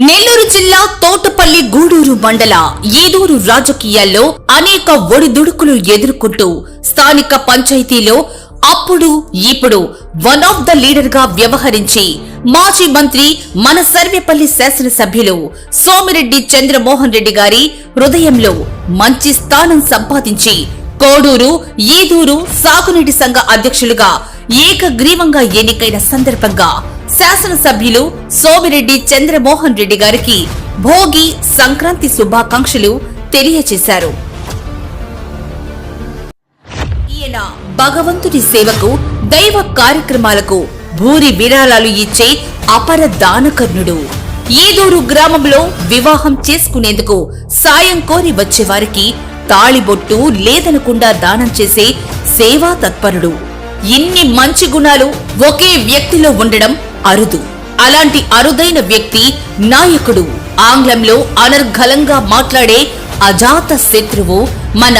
నెల్లూరు జిల్లా తోటపల్లి గూడూరు మండల ఈదూరు రాజకీయాల్లో అనేక ఒడిదుడుకులు ఎదుర్కొంటూ స్థానిక పంచాయతీలో అప్పుడు ఇప్పుడు వన్ ఆఫ్ ద లీడర్గా వ్యవహరించి మాజీ మంత్రి మన సర్వేపల్లి శాసనసభ్యులు సోమిరెడ్డి చంద్రమోహన్ రెడ్డి గారి హృదయంలో మంచి స్థానం సంపాదించి కోడూరు ఈదూరు సాగునీటి సంఘ అధ్యక్షులుగా ఏకగ్రీవంగా ఎన్నికైన సందర్భంగా శాసనసభ్యులు సోమిరెడ్డి చంద్రమోహన్ రెడ్డి గారికి భోగి సంక్రాంతి శుభాకాంక్షలు తెలియజేశారు ఈయన భగవంతుడి సేవకు దైవ కార్యక్రమాలకు భూరి విరాళాలు ఇచ్చే అపర దానకర్ణుడు. ఏదూరు గ్రామంలో వివాహం చేసుకునేందుకు సాయం కోరి వచ్చేవారికి తాళిబొట్టు లేదనకుండా దానం చేసే సేవా తత్పరుడు. ఇన్ని మంచి గుణాలు ఒకే వ్యక్తిలో ఉండడం అరుదు. అలాంటి అరుదైన వ్యక్తి నాయకుడు. ఆంగ్లంలో అనర్ఘలంగా మాట్లాడే అజాత శత్రువు మన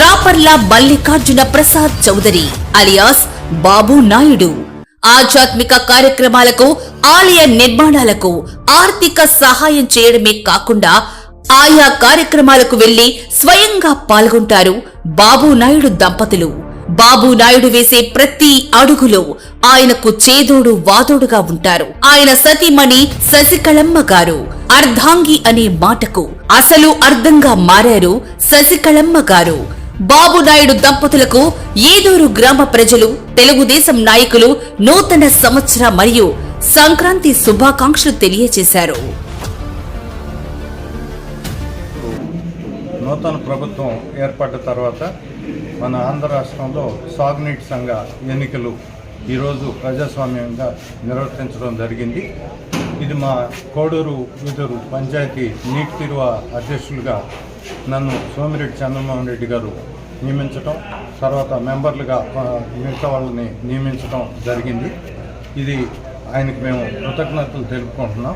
రాపర్ల మల్లికార్జున ప్రసాద్ చౌదరి అలియాస్ బాబు నాయుడు. ఆధ్యాత్మిక కార్యక్రమాలకు ఆలయ నిర్మాణాలకు ఆర్థిక సహాయం చేయడమే కాకుండా ఆయా కార్యక్రమాలకు వెళ్ళి స్వయంగా పాల్గొంటారు బాబు నాయుడు దంపతులు. బాబు నాయుడు వేసే ప్రతి అడుగులో ఆయనకు చేదోడు వాదోడుగా ఉంటారు. ఆయన సతీమణి శశికళమ్మ గారు. అర్ధాంగి అనే మాటకు అసలు అర్థంగా మారారు శశికళమ్మ గారు. బాబు నాయుడు దంపతులకు ఏదూరు గ్రామ ప్రజలు తెలుగుదేశం నాయకులు నూతన సంవత్సర మరియు సంక్రాంతి శుభాకాంక్షలు తెలియజేశారు. నూతన ప్రభుత్వం ఏర్పడ్డ తర్వాత మన ఆంధ్ర రాష్ట్రంలో సాగునీటి సంఘ ఎన్నికలు ఈరోజు ప్రజాస్వామ్యంగా నిర్వర్తించడం జరిగింది. ఇది మా కోడూరు వీధూరు పంచాయతీ నీటి తిరువ అధ్యక్షులుగా నన్ను సోమిరెడ్డి చంద్రమోహన్ రెడ్డి గారు నియమించడం తర్వాత మెంబర్లుగా మిగతా వాళ్ళని నియమించడం జరిగింది. ఇది ఆయనకు మేము కృతజ్ఞతలు తెలుపుకుంటున్నాం.